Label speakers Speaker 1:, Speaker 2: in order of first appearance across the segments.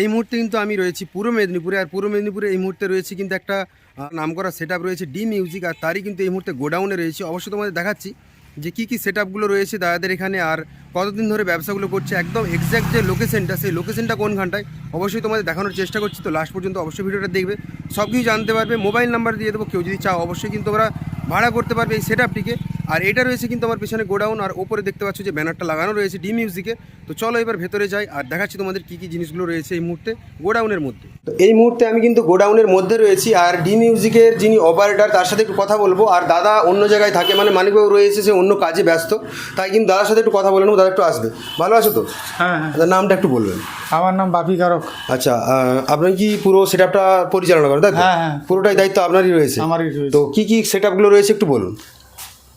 Speaker 1: এই মুহূর্তে কিন্তু আমি রয়েছি পূর্ব মেদিনীপুরে, আর পূর্ব মেদিনীপুরে এই মুহূর্তে রয়েছে কিন্তু একটা নাম করা সেট রয়েছে ডি মিউজিক আর তারই কিন্তু এই মুহূর্তে গোডাউনে রয়েছে। অবশ্যই তোমাদের দেখাচ্ছি যে কী কী সেট রয়েছে দাদাদের এখানে, আর কতদিন ধরে ব্যবসাগুলো করছে, একদম এক্স্যাক্ট যে লোকেশনটা সেই লোকেশনটা কোনখানটায় অবশ্যই তোমাদের দেখানোর চেষ্টা করছি। তো লাস্ট পর্যন্ত অবশ্যই ভিডিওটা দেখবে সব কিছু জানতে পারবে। মোবাইল নাম্বার দিয়ে দেবো, কেউ যদি চাও, অবশ্যই কিন্তু তোমরা ভাড়া করতে পারবে এই সেট আর এটা রয়েছে কিন্তু আমার পিছনে গোডাউন আর ওপরে দেখতে পাচ্ছ যে ব্যানারটা লাগানো রয়েছে ডি মিউজিকে তো চলো এবার ভেতরে যাই আর দেখাচ্ছি তোমাদের কী কী জিনিসগুলো রয়েছে এই মুহূর্তে গোডাউনের মধ্যে। তো এই মুহূর্তে আমি কিন্তু গোডাউনের মধ্যে রয়েছি আর ডি মিউজিকের যিনি অপারেটর তার সাথে একটু কথা বলব। আর দাদা অন্য জায়গায় থাকে মানে মানিকবাবু রয়েছে সে অন্য কাজে ব্যস্ত। তাই কিন্তু দাদার সাথে একটু কথা বলে নেব দাদা একটু আসবে। ভালো আছো তো?
Speaker 2: হ্যাঁ হ্যাঁ।
Speaker 1: নামটা একটু বলবেন।
Speaker 2: আমার নাম বাপি কারক
Speaker 1: আচ্ছা আপনি কি পুরো সেট আপটা পরিচালনা করেন তাই
Speaker 2: হ্যাঁ, হ্যাঁ।
Speaker 1: পুরোটাই দায়িত্ব আপনারই রয়েছে।
Speaker 2: আমারই রয়েছে।
Speaker 1: তো কি কি সেট আপগুলো রয়েছে একটু বলুন।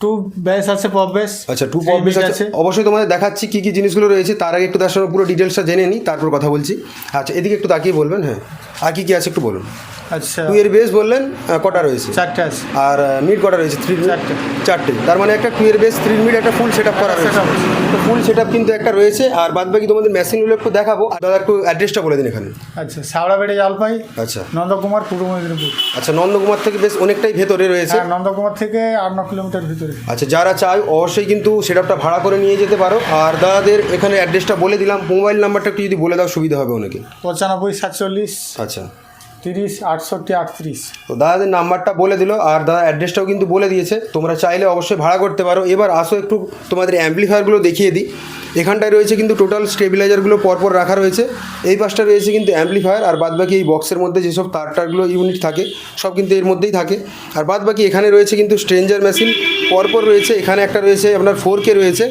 Speaker 2: টু ব্যাস আছে পপ বেস
Speaker 1: আচ্ছা টু পপ বেস আছে। অবশ্যই তোমাদের দেখাচ্ছি কি কি জিনিসগুলো রয়েছে তার আগে একটু তার সঙ্গে পুরো ডিটেলসটা জেনে নিই তারপর কথা বলছি। আচ্ছা এদিকে একটু তাকিয়ে বলবেন হ্যাঁ। আর কি কি আছে একটু বলুন।
Speaker 2: আচ্ছা।
Speaker 1: টু এর বেস বললেন কটা রয়েছে?
Speaker 2: চারটে আছে।
Speaker 1: আর মিড কটা রয়েছে? থ্রি
Speaker 2: চারটে।
Speaker 1: চারটে। তার মানে একটা টু এর বেস থ্রি মিড একটা ফুল সেট আপ করা রয়েছে। তো ফুল সেট আপ কিন্তু একটা রয়েছে। আর বাদ বাকি তোমাদের মেশিনগুলো একটু দেখাবো। আর দাদা একটু অ্যাড্রেসটা বলে দিন এখানে।
Speaker 2: আচ্ছা সাওড়াবেড়ে জলপাই
Speaker 1: আচ্ছা।
Speaker 2: নন্দকুমার পূর্ব মেদিনীপুর।
Speaker 1: আচ্ছা নন্দকুমার থেকে বেশ অনেকটাই ভেতরে রয়েছে।
Speaker 2: আর নন্দকুমার থেকে আট ন কিলোমিটার ভিতরে।
Speaker 1: আচ্ছা যারা চায় অবশ্যই কিন্তু সেটআপটা ভাড়া করে নিয়ে যেতে পারো। আর দাদাদের এখানে অ্যাড্রেসটা বলে দিলাম। মোবাইল নাম্বারটা একটু যদি বলে দাও সুবিধা হবে অনেকে
Speaker 2: পঁচানব্বই সাতচল্লিশ।
Speaker 1: আচ্ছা।
Speaker 2: তিরিশ, আটষট্টি, আটত্রিশ।
Speaker 1: তো দাদাদের নাম্বারটা বলে দিল, আর দাদা অ্যাড্রেসটাও কিন্তু বলে দিয়েছে। তোমরা চাইলে অবশ্যই ভাড়া করতে পারো। এবার আসো একটু তোমাদের অ্যাম্পলিফায়ারগুলো দেখিয়ে দিই। এখানটায় রয়েছে কিন্তু টোটাল স্টেবিলাইজারগুলো পরপর রাখা রয়েছে। এই পাশটা রয়েছে কিন্তু অ্যাম্পলিফায়ার আর বাদবাকি এই বক্সের মধ্যে যেসব তার টারগুলো ইউনিট থাকে, সব কিন্তু এর মধ্যেই থাকে। আর বাদবাকি এখানে রয়েছে কিন্তু স্ট্রেঞ্জার মেশিন পরপর রয়েছে, এখানে একটা রয়েছে আপনার ফোর কে রয়েছে।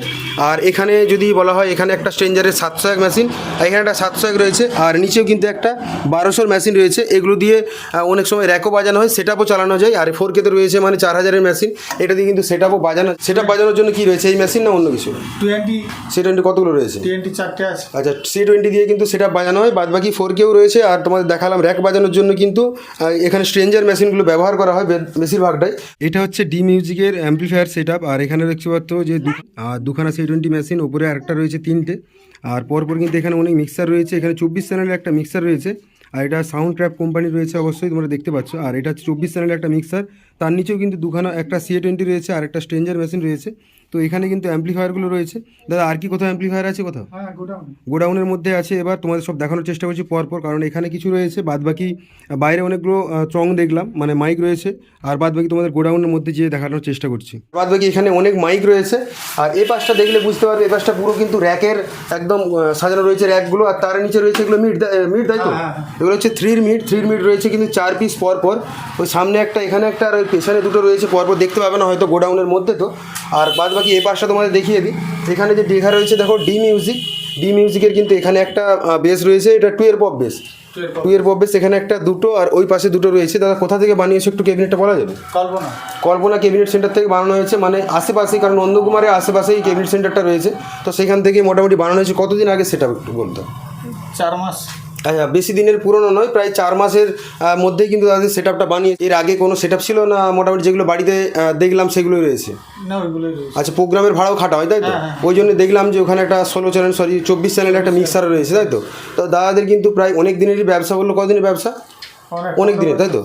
Speaker 1: আর এখানে যদি বলা হয়, এখানে একটা স্ট্রেঞ্জারের সাতশো এক মেশিন এখানে একটা সাতশো এক রয়েছে। আর নিচেও কিন্তু একটা বারোশোর মেশিন রয়েছে। এগুলো দিয়ে অনেক সময় র্যাকও বাজানো হয় সেটআপও চালানো যায়। আর ফোর কেতে রয়েছে মানে চার হাজারের মেশিন এটা দিয়ে কিন্তু সেটআপও বাজানো সেটআপ বাজানোর জন্য কি রয়েছে এই মেশিন না অন্য কিছু?
Speaker 2: টোয়েন্টি
Speaker 1: সি টোয়েন্টি কতগুলো রয়েছে?
Speaker 2: টোয়েন্টি চারটে আছে।
Speaker 1: আচ্ছা সি টোয়েন্টি দিয়ে কিন্তু সেটা বাজানো হয় বাদ বাকি ফোর কেও রয়েছে। আর তোমাদের দেখালাম র্যাক বাজানোর জন্য কিন্তু এখানে স্ট্রেঞ্জার মেশিনগুলো ব্যবহার করা হয় বে- বেশিরভাগটাই। এটা হচ্ছে ডি মিউজিকের অ্যাম্পলিফায়ার সেট আর এখানে দেখতে পাচ্ছ যে দুখানা সি টোয়েন্টি মেশিন ওপরে আরেকটা রয়েছে তিনটে। আর পরপর কিন্তু এখানে অনেক মিক্সার রয়েছে। এখানে চব্বিশ চ্যানেলের একটা মিক্সার রয়েছে। আর এটা সাউন্ড ট্র্যাপ কোম্পানি রয়েছে অবশ্যই, তোমরা দেখতে পাচ্ছ। আর এটা হচ্ছে চব্বিশ চ্যানেলের একটা মিক্সার তার নিচেও কিন্তু দুখানা, একটা সিএ টোয়েন্টি রয়েছে আর একটা স্ট্রেঞ্জার মেশিন রয়েছে। তো এখানে কিন্তু অ্যাম্পলিফায়ারগুলো রয়েছে। দাদা আর কি কোথাও অ্যাম্পলিফায়ার আছে কোথাও?
Speaker 2: হ্যাঁ
Speaker 1: গোডাউনের মধ্যে আছে। এবার তোমাদের সব দেখানোর চেষ্টা করছি পরপর কারণ এখানে কিছু রয়েছে। বাদ বাকি বাইরে অনেকগুলো চং দেখলাম মানে মাইক রয়েছে। আর বাদ বাকি তোমাদের গোডাউনের মধ্যে যেয়ে দেখানোর চেষ্টা করছি। বাদ বাকি এখানে অনেক মাইক রয়েছে। আর এই পাশটা দেখলে বুঝতে পারবে এই পাশটা পুরো কিন্তু র্যাকের একদম সাজানো রয়েছে র্যাকগুলো। আর তার নিচে রয়েছে এগুলো মিট মিট তাই তো?
Speaker 2: হ্যাঁ, হ্যাঁ।
Speaker 1: এগুলো হচ্ছে থ্রির মিট থ্রির মিট রয়েছে কিন্তু চার পিস পর পর ওই সামনে একটা এখানে একটা আর ওই পেছনে দুটো রয়েছে পরপর। দেখতে পাবে না হয়তো গোডাউনের মধ্যে তো। আর বাদ বাকি এই পাশটা তোমাদের দেখিয়ে দিই। এখানে যে দীঘা রয়েছে দেখো ডি মিউজিক ডি মিউজিকের কিন্তু এখানে একটা বেস রয়েছে এটা টু এর পপ বেস টু এর পপ বেস এখানে একটা দুটো আর ওই পাশে দুটো রয়েছে। দাদা কোথা থেকে বানিয়েছে একটু ক্যাবিনেটটা বলা যাবে?
Speaker 2: কল্পনা।
Speaker 1: কল্পনা ক্যাবিনেট সেন্টার থেকে বানানো হয়েছে মানে আশেপাশেই কারণ নন্দকুমারের আশেপাশেই ক্যাবিনেট সেন্টারটা রয়েছে। তো সেখান থেকে মোটামুটি বানানো হয়েছে। কতদিন আগে সেটা একটু বলতো?
Speaker 2: চার মাস।
Speaker 1: আচ্ছা বেশি দিনের পুরনো নয় প্রায় চার মাসের মধ্যেই কিন্তু তাদের সেট আপটা বানিয়ে এর আগে কোনো সেট ছিল না মোটামুটি যেগুলো বাড়িতে দেখলাম সেগুলোই রয়েছে। আচ্ছা প্রোগ্রামের ভাড়াও খাটা হয় তাই তো?
Speaker 2: হ্যাঁ।
Speaker 1: ওই জন্য দেখলাম যে ওখানে একটা ষোলো চ্যানেল সরি চব্বিশ চ্যানেল একটা মিক্সার রয়েছে তাই তো? তো দাদাদের কিন্তু প্রায় অনেক দিনেরই ব্যবসা বলল কদিনের ব্যবসা?
Speaker 2: অনেক
Speaker 1: দিনের তাই তো?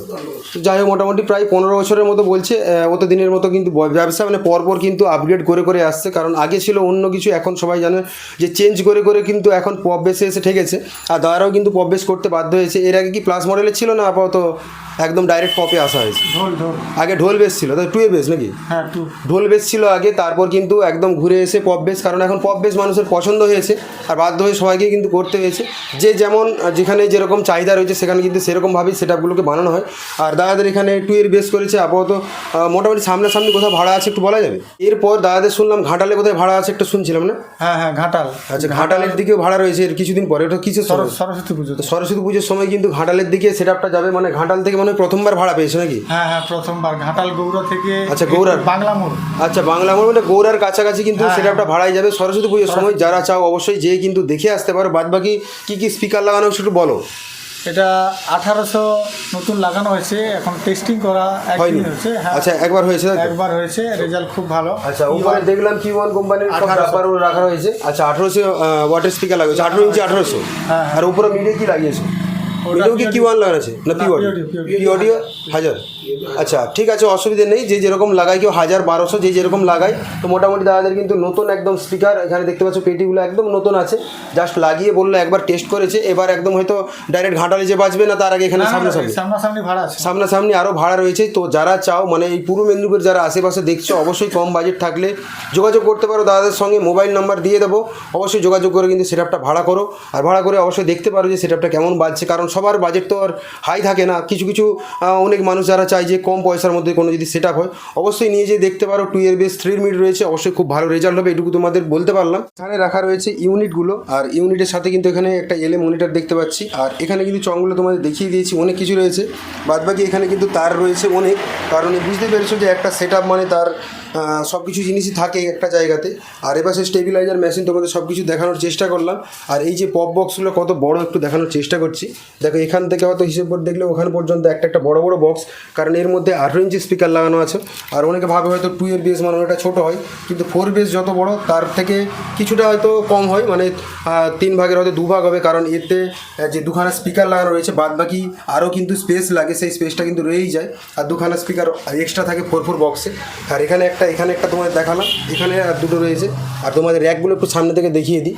Speaker 1: যাই হোক মোটামুটি প্রায় পনেরো বছরের মতো বলছে অত দিনের মতো কিন্তু ব্যবসা মানে পরপর কিন্তু আপগ্রেড করে করে আসছে কারণ আগে ছিল অন্য কিছু এখন সবাই জানে যে চেঞ্জ করে করে কিন্তু এখন পপ বেসে এসে ঠেকেছে। আর দাদারাও কিন্তু পপ বেস করতে বাধ্য হয়েছে। এর আগে কি প্লাস মডেলের ছিল না আপাতত একদম ডাইরেক্ট পপে আসা হয়েছে? আগে ঢোল বেস ছিল তাই টু এ বেস নাকি?
Speaker 2: হ্যাঁ
Speaker 1: ঢোল বেস ছিল আগে তারপর কিন্তু একদম ঘুরে এসে পপ বেস কারণ এখন পপ বেস মানুষের পছন্দ হয়েছে আর বাধ্য হয়ে সবাইকে কিন্তু করতে হয়েছে। যে যেমন যেখানে যেরকম চাহিদা রয়েছে সেখানে কিন্তু সেরকমভাবেই সেট আপগুলোকে বানানো হয়। আর দাদাদের এখানে টু এর বেস করেছে আপাতত মোটামুটি সামনাসামনি কোথাও ভাড়া আছে একটু বলা যাবে? এরপর দাদাদের শুনলাম ঘাটালে কোথায় ভাড়া আছে একটা শুনছিলাম না?
Speaker 2: হ্যাঁ হ্যাঁ ঘাটাল।
Speaker 1: আচ্ছা ঘাটালের দিকেও ভাড়া রয়েছে এর কিছুদিন পরে ওটা
Speaker 2: সর- সরস্বতী পুজো
Speaker 1: সরস্বতী পুজোর সময় কিন্তু ঘাটালের দিকে সেট আপটা যাবে মানে ঘাটাল থেকে মানে প্রথমবার ভাড়া পেয়েছে নাকি?
Speaker 2: হ্যাঁ হ্যাঁ প্রথমবার ঘাটাল গৌড়া থেকে
Speaker 1: আচ্ছা, গৌড়ার।
Speaker 2: বাংলা মোড়।
Speaker 1: আচ্ছা বাংলা মোড় মানে গৌড়ার কাছাকাছি কিন্তু সেটা একটা ভাড়াই যাবে সরস্বতী পুজোর সময় যারা চাও অবশ্যই যেয়ে কিন্তু দেখে আসতে পারো। বাদ বাকি কী কী স্পিকার লাগানো একটু বলো।
Speaker 2: এটা আঠারোশো নতুন লাগানো হয়েছে। এখন টেস্টিং করা
Speaker 1: হয়নি।
Speaker 2: একদিন হয়েছে হ্যাঁ।
Speaker 1: আচ্ছা একবার হয়েছে
Speaker 2: একবার হয়েছে রেজাল্ট খুব ভালো।
Speaker 1: আচ্ছা উপরে দেখলাম কি ওয়ান কোম্পানির সব
Speaker 2: 1800
Speaker 1: রাবার রাখা হয়েছে। আচ্ছা আঠারোশো ওয়াটার স্পিকার লাগিয়েছে আঠারো ইঞ্চি আঠারোশো।
Speaker 2: হ্যাঁ,
Speaker 1: আর উপরে মিডিয়ে কি লাগিয়েছে? মিডিয়াও কি কি ওয়ান লাগানো আছে? না পি অডিও পি অডিও হাজার। আচ্ছা ঠিক আছে অসুবিধা নেই যে যেরকম লাগায় কেউ হাজার বারোশো যে যেরকম লাগায় তো মোটামুটি দাদাদের কিন্তু নতুন একদম স্পিকার এখানে দেখতে পাচ্ছ পেটিগুলো একদম নতুন আছে। জাস্ট লাগিয়ে বলল একবার টেস্ট করেছে এবার একদম হয়তো ডাইরেক্ট ঘাটালে যে বাজবে না তার আগে এখানে সামনাসামনি।
Speaker 2: সামনাসামনি ভাড়া আছে।
Speaker 1: সামনাসামনি আরও ভাড়া রয়েছে তো যারা চাও মানে এই পূর্ব মেদিনীপুর যারা আশেপাশে দেখছ অবশ্যই কম বাজেট থাকলে যোগাযোগ করতে পারো দাদাদের সঙ্গে মোবাইল নাম্বার দিয়ে দেবো। অবশ্যই যোগাযোগ করে কিন্তু সেটআপটা ভাড়া করো আর ভাড়া করে অবশ্যই দেখতে পারো যে সেটআপটা কেমন বাজছে কারণ সবার বাজেট তো আর হাই থাকে না। কিছু কিছু অনেক মানুষ যারা চায় যে কম পয়সার মধ্যে কোনো যদি সেট হয়, অবশ্যই নিয়ে যেয়ে দেখতে পারো two year bass three minute রয়েছে, অবশ্যই খুব ভালো রেজাল্ট হবে, এটুকু তোমাদের বলতে পারলাম। এখানে রাখা রয়েছে ইউনিটগুলো আর ইউনিটের সাথে কিন্তু এখানে একটা এলে মনিটর দেখতে পাচ্ছি, আর এখানে কিন্তু চংগুলো তোমাদের দেখিয়ে দিয়েছি, অনেক কিছু রয়েছে। বাদবাকি এখানে কিন্তু তার রয়েছে অনেক, কারণ বুঝতে পেরেছ যে একটা সেট মানে তার সব কিছু জিনিসই থাকে একটা জায়গাতে। আর এপাশে স্টেবিলাইজার মেশিন তোমাদের সব কিছু দেখানোর চেষ্টা করলাম, আর এই যে পপ বক্সগুলো কত বড় একটু দেখানোর চেষ্টা করছি। দেখো এখান থেকে হয়তো হিসেব করে দেখলে ওখান পর্যন্ত একটা একটা বড় বড় বক্স কারণ এর মধ্যে আঠেরো ইঞ্চি স্পিকার লাগানো আছে। আর অনেকে ভাবে হয়তো টু এর বেস মানে ওটা ছোটো হয়, কিন্তু ফোর বেস যত বড়, তার থেকে কিছুটা হয়তো কম হয়। মানে তিন ভাগের হয়তো দু ভাগ হবে, কারণ এতে যে দুখানা স্পিকার লাগানো রয়েছে, বাদ বাকি আরও কিন্তু স্পেস লাগে, সেই স্পেসটা কিন্তু রয়েই যায়। আর দুখানা স্পিকার এক্সট্রা থাকে ফোর ফোর বক্সে আর এখানে একটা এখানে একটা তোমাদের দেখালাম, এখানে আর দুটো রয়েছে। আর তোমাদের র্যাকগুলো একটু সামনে থেকে দেখিয়ে দিই।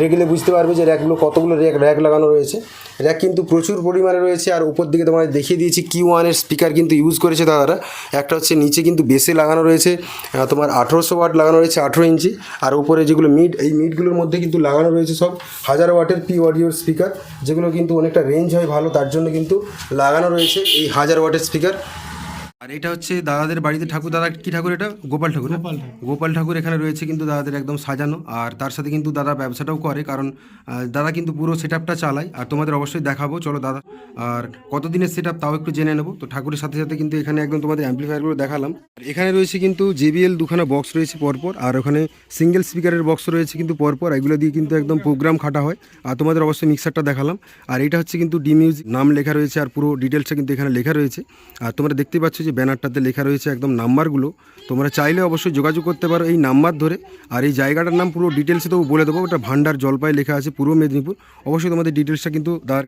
Speaker 1: রেগুলে বুঝতে পারবে যে র্যাকগুলো কতগুলো র্যাক র্যাক লাগানো রয়েছে। র্যাক কিন্তু প্রচুর পরিমাণে রয়েছে, আর উপর দিকে তোমাদের দেখিয়ে দিয়েছি কি ওয়ানের স্পিকার কিন্তু ইউজ করেছে দাদারা একটা হচ্ছে নিচে কিন্তু বেসে লাগানো রয়েছে তোমার আঠেরোশো ওয়াট লাগানো রয়েছে আঠেরো ইঞ্চি। আর উপরে যেগুলো মিড এই মিডগুলোর মধ্যে কিন্তু লাগানো রয়েছে সব হাজার ওয়াটের পি অডিওর স্পিকার যেগুলো কিন্তু অনেকটা রেঞ্জ হয় ভালো, তার জন্য কিন্তু লাগানো রয়েছে এই হাজার ওয়াটের স্পিকার আর এটা হচ্ছে দাদাদের বাড়িতে ঠাকুর দাদা কি ঠাকুর এটা? গোপাল ঠাকুর
Speaker 2: গোপাল ঠাকুর।
Speaker 1: গোপাল ঠাকুর এখানে রয়েছে কিন্তু দাদাদের একদম সাজানো। আর তার সাথে কিন্তু দাদা ব্যবসাটাও করে কারণ দাদা কিন্তু পুরো সেট আপটা চালায়। আর তোমাদের অবশ্যই দেখাবো চলো দাদা। আর কতদিনের সেট আপ তাও একটু জেনে নেব। তো ঠাকুরের সাথে সাথে কিন্তু এখানে একদম তোমাদের অ্যাম্পলিফায়ারগুলো দেখালাম। আর এখানে রয়েছে কিন্তু জেবিএল দুখানা বক্স রয়েছে পরপর। আর ওখানে সিঙ্গেল স্পিকারের বক্স রয়েছে কিন্তু পরপর। এগুলো দিয়ে কিন্তু একদম প্রোগ্রাম খাটা হয়। আর তোমাদের অবশ্যই মিক্সারটা দেখালাম। আর এটা হচ্ছে কিন্তু ডি মিউজিক নাম লেখা রয়েছে। আর পুরো ডিটেলসটা কিন্তু এখানে লেখা রয়েছে। আর তোমরা দেখতে পাচ্ছ যে ব্যানারটাতে লেখা রয়েছে একদম নাম্বারগুলো। তোমরা চাইলে অবশ্যই যোগাযোগ করতে পারো এই নাম্বার ধরে। আর এই জায়গাটার নাম পুরো ডিটেলসে তবু বলে দেবো। ওটা ভান্ডার জলপাই লেখা আছে পূর্ব মেদিনীপুর। অবশ্যই তোমাদের ডিটেলসটা কিন্তু দাঁড়